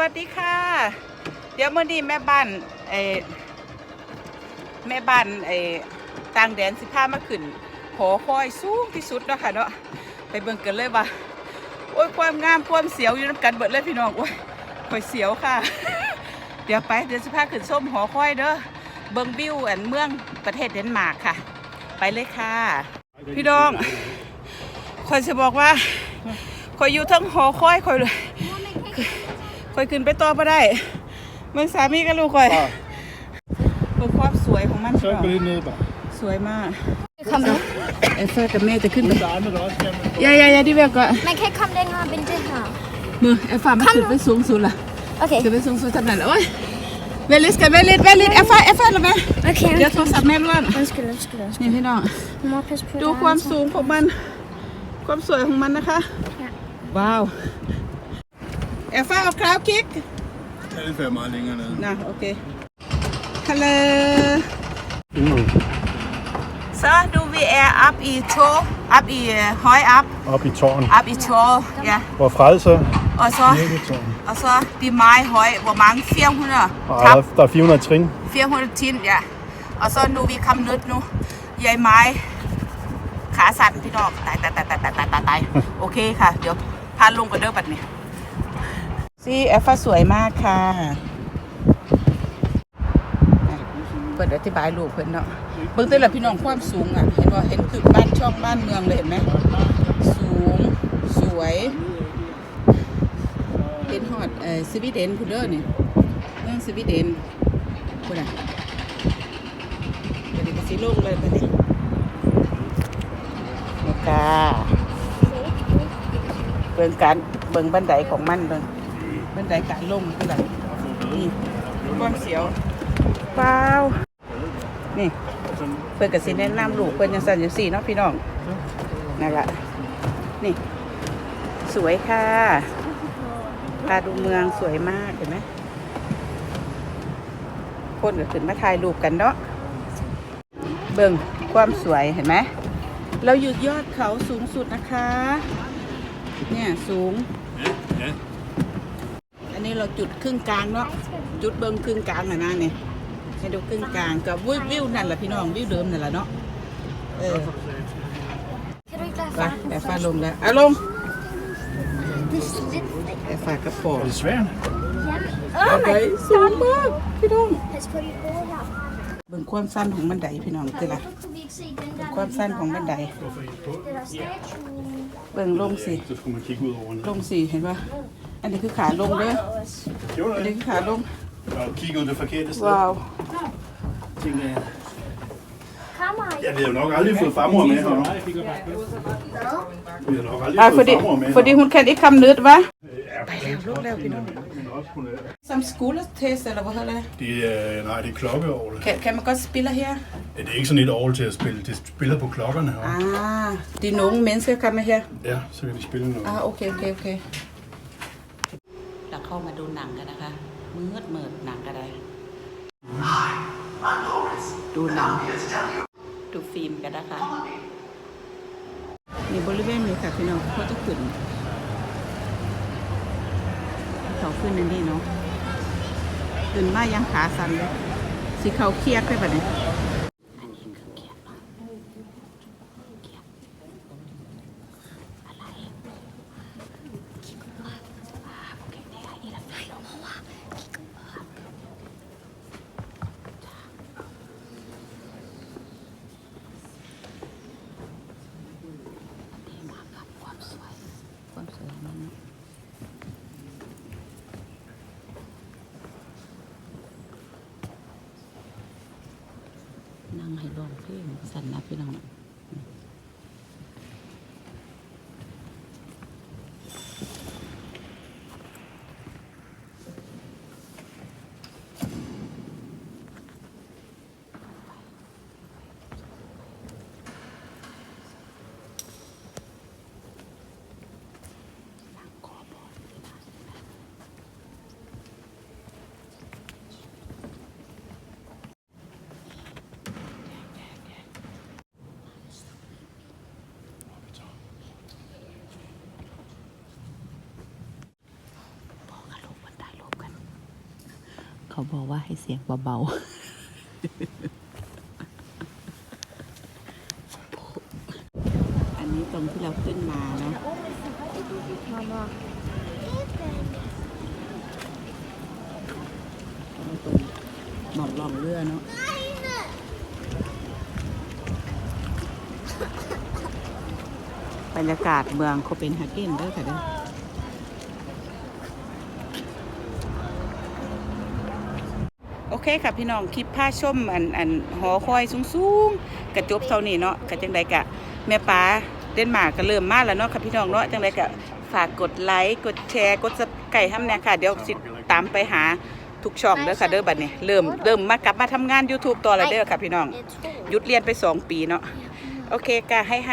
วัสดีค่ะ เดี๋ยวเมื่อนี้แม่บ้านไอแม่บ้านไอต่างแดนสิพามาขึ้นหอคอยสูงที่สุดเนาะค่ะเนาะไปเบิ่งกันเลยว่าโอ้ยความงามความเสียวอยู่น้ำกันเบิดเลยพี่น้องโอ้ยคอยเสียวค่ะ เดี๋ยวไปเดี๋ยวสิพาขึ้นส้มหอคอยเด้อเบิ่งวิวอันเมืองประเทศเดนมาร์กค่ะ ไปเลยค่ะ พี่น้องคอยจะบอกว่าคอยอยู่ทั้งหอคอยคอยเลย อยขึ้นไปต่อมาได้เมืองสามีกับลูกคอยเบิ่งความสวยของมัน Så er det nede bare. สวยมาก Kom nu. ไอ้เฟิร์กับแม่จะขึ้นไป Der er andre, der også kan. men- ยายายาที่แบบก็ Man kan ikke komme længere op end det her. มือไอ้ฟ้ามันขึ้นไปสูงสุดละ Okay. ขึ้นไปสูงสุดทำไหนแล้วโอ้ยเวลิสกันเวลิสเวลิสไอ้ฟ้าไอ้ฟ้าหรอแม่ Okay. เดี๋ยวโทรศัพท์แม่ร่วง Undskyld, undskyld, undskyld. นี่พี่น้อง Du må passe på ดู dig, ความ Anton. สูงของมัน ความสวยของมันนะคะ Ja. ว้าว Er far og Krav Kirk? Alfa er meget længere ned. Nå, okay. Hallo. Så nu vi er op i tog, op i øh, høj op. Op i tårn. Op i tårn, ja. Hvor frelser og så, og så de meget høj. hvor mange? 400 ah, der, der er 400 trin. 400 trin, ja. Og så nu vi kommet ned nu. Jeg er meget ขาสั่นพี่น้องตายตายตายตายตายตายโอเคค่ะ เดี๋ยวพาลุงกันเด้อบัดนี้ ซี่แอฟฟ้าสวยมากค่ะเปิดอธิบายลูกเพิ่นเนาะเบิ่งแต่ละพี่น้องความสูงอะ เห็นบ่เห็นคือบ้านช่องบ้านเมืองเลยเห็นไหมสูงสวยเห็นฮอดเอ่อสวีเดนพูนเด้อนี่เมืองสวีเดนพูนอะเดี๋ยวนี้ก็สิลงเลยตอนนี้นี่ค่ะเบิ่งการเบิ่งบันไดของมันเบิ่ง บันไดการลงคืออะไรนี่ความเสียวเปล่านี่เพิ่นก็สิแนะนำลูกเพิ่นจังซั่นจังซี่เนาะพี่น้องนั่นล่ะนี่ สวยค่ะพาดูเมืองสวยมากเห็นไหมคนก็ขึ้นมาถ่ายรูปกันเนาะเบิ่งความสวยเห็นไหมเราอยู่ยอดเขาสูงสุดนะคะ เนี่ยสูง Ja. อันนี้เราจุดครึ่งกลางเนาะจุดเบิ้งครึ่งกลางน่ะนะเนี่ยให้ดูครึ่งกลางกับวิววิวนั่นแหละพี่น้องวิวเดิมนั่นแหละเนาะเออ Kan du ikke lade ไป far แต่ฟ้าลงแล้วอะลง Det er lidt... แต่ฟ้ากระโปรง Er det svært? Ja. บันไดสูงมากพี่น้อง Pas på dit hoved her. เบิ่งความสั้นของบันไดพี่น้องคืออะไร Kunne vi ikke se den der? ความสั้นของบันได Det der statue. เบิ่งลงสิ Så skulle man kigge ud over den. ลงสิเห็นปะ อันนี้คือขาลงเด้อ Gjorde อัน du นี้ det? คือขาลง Og kigge ud det forkerte sted. ว้าว Tænker jeg. Kammer. Ja, vi har jo nok aldrig fået farmor med her. Vi har nok aldrig อ่ะ fået fordi farmor med fordi her. hun kan ikke komme ned hva Ja, laver du, laver vi nu? Men også kunne... som skoletest eller hvad hedder det Det er, nej, det er klokkeovl. kan, kan man godt spille her Ja, det er ikke sådan et ovl til at spille. Det spiller på klokkerne her. ah de nogle mennesker kommer her Ja, så kan de spille noget. อ่าโอ เคโอเคโอเคเราเข้ามาดูหนังกันนะคะมืดเมิดหนังกันได้ดูหนังดูฟิล์มกันนะคะนี่บริเวณนี้ค่ะพี่น้องเขาจะขึ้นเขาขึ้นนั่นนี่เนาะขึ้นมายังขาสั่นเลยสิเขาเครียดไปแบบนี้อันนี้คือเครียดเนาะเครียดอะไร ความสวยความสวยของมันเนอะนั่ง ให้ร้องเพลงสั่นนะพี่น้อง เขาบอกว่าให้เสียงเบาๆ อันนี้ตรงที่เราขึ้นมาเนาะ Mama. ตรงหมอกลองเรือเนาะบรรยากาศเมืองโคเปนเฮเกนเด้อค่ะเด้อโอ เคค่ะพี่น้องคลิปผ้าชมอันอันหอคอยสูงๆกระจบเท่านี้เนาะกระจังใดกะแม่ป้าเดนมาร์กก็เริ่มมาแล้วเนาะค่ะพี่น้องเนาะจังใดกะฝากกดไลค์กดแชร์กดซับไก่ห้ำแน่ค่ะ เดี๋ยวสิตามไปหาทุกช่องเด้อค่ะเด้อบัดนี้เริ่มเริ่มมากลับมาทำงาน YouTube ต่อแล้วเด้อค่ะพี่น้องหยุดเรียนไปสองปีเนาะโอเคกะให้ไฮ